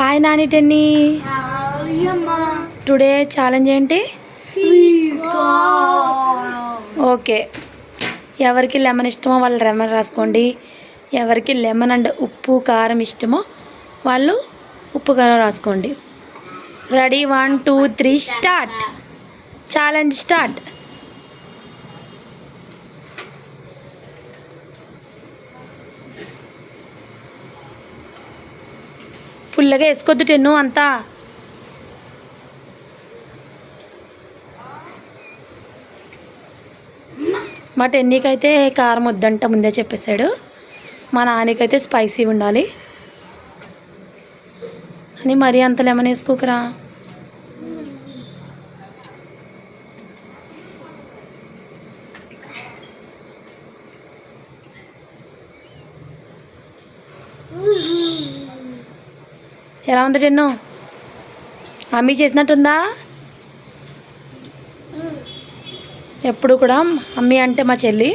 Hi Nani Tenni. Today challenge ఏంటి? Okay. ఎవరికి lemon ఇష్టమో వాళ్ళు లెమన్ రాసుకోండి. ఎవరికి లెమన్ అండ్ ఉప్పు కారం ఇష్టమో వాళ్ళు ఉప్పు కారం రాసుకోండి. Ready? One two three start. Challenge start. ఫుల్గా వేసుకోద్దు టెన్ను అంతా. మా టెన్నీకైతే కారం వద్దంట ముందే చెప్పేశాడు. మా నాన్నకైతే స్పైసీ ఉండాలి. అని మరీ అంత లెమన్ వేసుకోకరా. ఎలా ఉంది టెన్ను అమ్మీ చేసినట్టుందా? ఎప్పుడు కూడా అమ్మీ అంటే మా చెల్లి.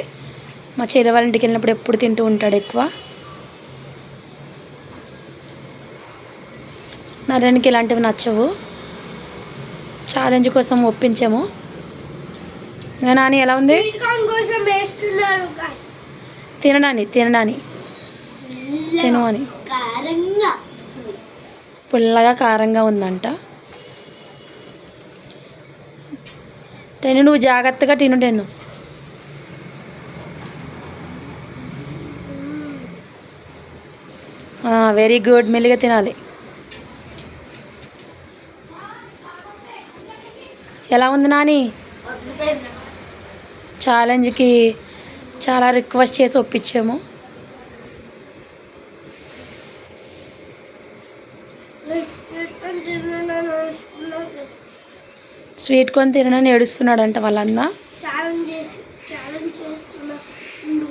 మా చెల్లి వాళ్ళ ఇంటికి వెళ్ళినప్పుడు ఎప్పుడు తింటూ ఉంటాడు ఎక్కువ. నరేన్కి ఇలాంటివి నచ్చవు. ఛాలెంజ్ కోసం ఒప్పించాము. నాని ఎలా ఉంది. తినడాని తినడాని తిను అని. పుల్లగా కారంగా ఉందంట. టెన్ను నువ్వు జాగ్రత్తగా తిను టెన్ను వెరీ గుడ్ మెల్లిగా తినాలి. ఎలా ఉంది నాని. ఛాలెంజ్కి చాలా రిక్వెస్ట్ చేసి ఒప్పించాము. స్వీట్ కొని తినని ఏడుస్తున్నాడంట వాళ్ళన్న ఛాలెంజ్ చేసి ఛాలెంజ్ చేస్తున్నా ఉండు.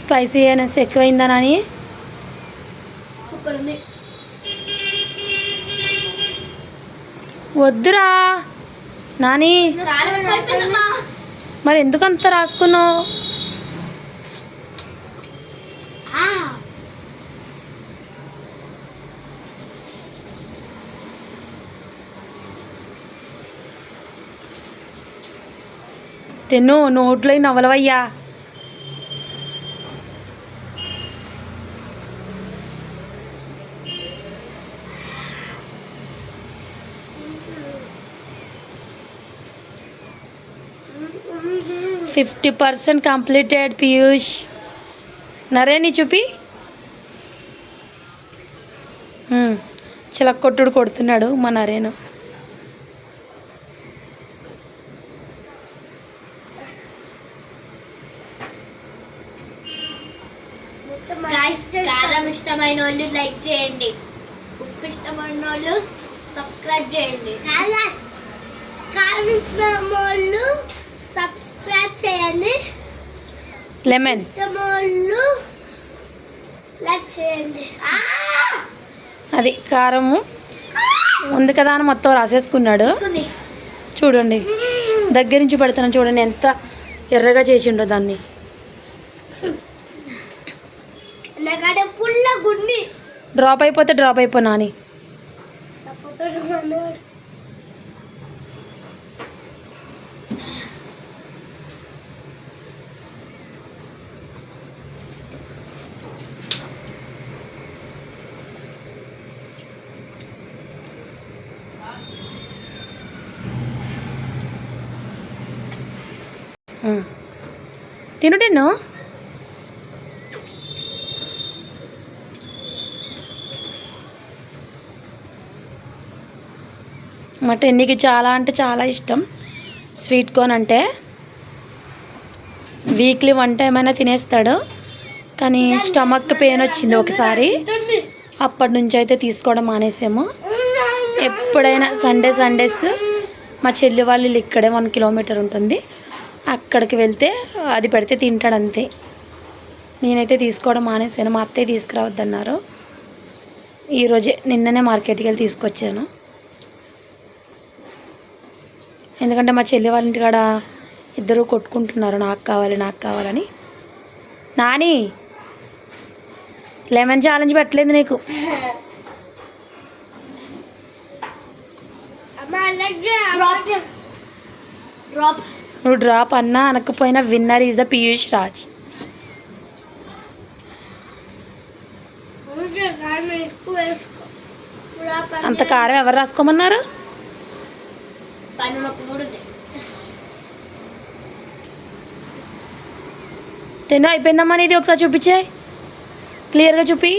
స్పైసీ అనేసి ఎక్కువైందా సూపర్ ఉంది. వద్దురా. నాని. మరి ఎందుకు అంత రాసుకున్నావు తిను నోట్లో నవలవయ్యా ఫిఫ్టీ పర్సెంట్ కంప్లీటెడ్ పీయూష్ నరేని చూపి హ్మ్. చిలక్కొట్టుడు కొడుతున్నాడు మా నరేను. కారం ఇష్టమైన వాళ్ళు లైక్ చేయండి ఉప్పు ఇష్టమైన వాళ్ళు సబ్స్క్రైబ్ చేయండి కారం ఇష్టం వాళ్ళు చేయండి లెమన్. లైక్ చేయండి! అది కారము. ఉంది కదా అని మొత్తం రాసేసుకున్నాడు. కొన్ని చూడండి. దగ్గర నుంచి పెడతాను చూడండి ఎంత ఎర్రగా చేసిండో దాన్ని. డ్రాప్ అయిపోతే డ్రాప్ అయిపోనా అని. తినుటెన్నో మా టెన్నికి చాలా అంటే చాలా ఇష్టం. స్వీట్ కార్న్ అంటే వీక్లీ వన్ టైం అయినా తినేస్తాడు. కానీ స్టమక్ పెయిన్ వచ్చింది ఒకసారి. అప్పటి నుంచి అయితే తీసుకోవడం మానేసాము. ఎప్పుడైనా సండే సండేస్ మా చెల్లి వాళ్ళు ఇక్కడే వన్ కిలోమీటర్ ఉంటుంది. అక్కడికి వెళ్తే అది పెడితే తింటాడు అంతే నేనైతే తీసుకోవడం మానేశాను. మా అత్తయ్య తీసుకురావద్దన్నారు. ఈరోజే నిన్ననే మార్కెట్కి వెళ్ళి తీసుకొచ్చాను. ఎందుకంటే మా చెల్లి వాళ్ళ ఇంటికాడ ఇద్దరు కొట్టుకుంటున్నారు. నాకు కావాలి నాకు కావాలని. నాని లెమన్ ఛాలెంజ్ పెట్టలేదు నీకు. Drop drop. నువ్వు డ్రాప్ అన్నా అనకపోయినా winner is the Piyush Raj. అంత కారం ఎవరు రాసుకోమన్నారు? తిను అయిపోయిందమ్మా ఇది ఒకసారి చూపించే. క్లియర్గా చూపి.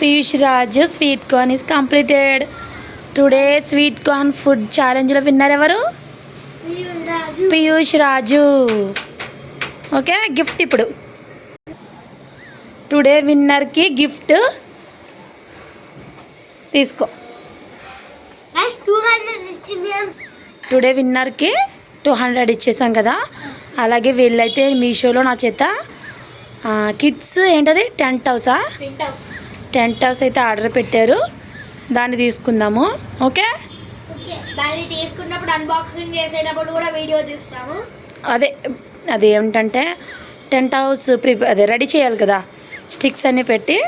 Piyush Raj sweet corn is completed today sweet corn food ఛాలెంజ్లో winner ఎవరు? పీయూష్ రాజు. ఓకే గిఫ్ట్ ఇప్పుడు. టుడే విన్నర్కి గిఫ్ట్ తీసుకో. టుడే విన్నర్కి టూ హండ్రెడ్ ఇచ్చేసాం కదా. అలాగే వీళ్ళైతే మీషోలో నా చేత కిడ్స్ ఏంటది? టెంట్ హౌసా? టెంట్ హౌస్ అయితే ఆర్డర్ పెట్టారు. దాన్ని తీసుకుందాము. ఓకే? దాన్ని తీసుకున్నప్పుడు అన్బాక్సింగ్ చేసేటప్పుడు కూడా వీడియో తీస్తాము. అదే అది ఏమిటంటే టెంట్ హౌస్ ప్రిపే అదే రెడీ చేయాలి కదా స్టిక్స్ అన్నీ పెట్టి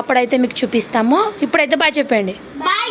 అప్పుడైతే మీకు చూపిస్తాము. ఇప్పుడైతే బాగా చెప్పండి. బాయ్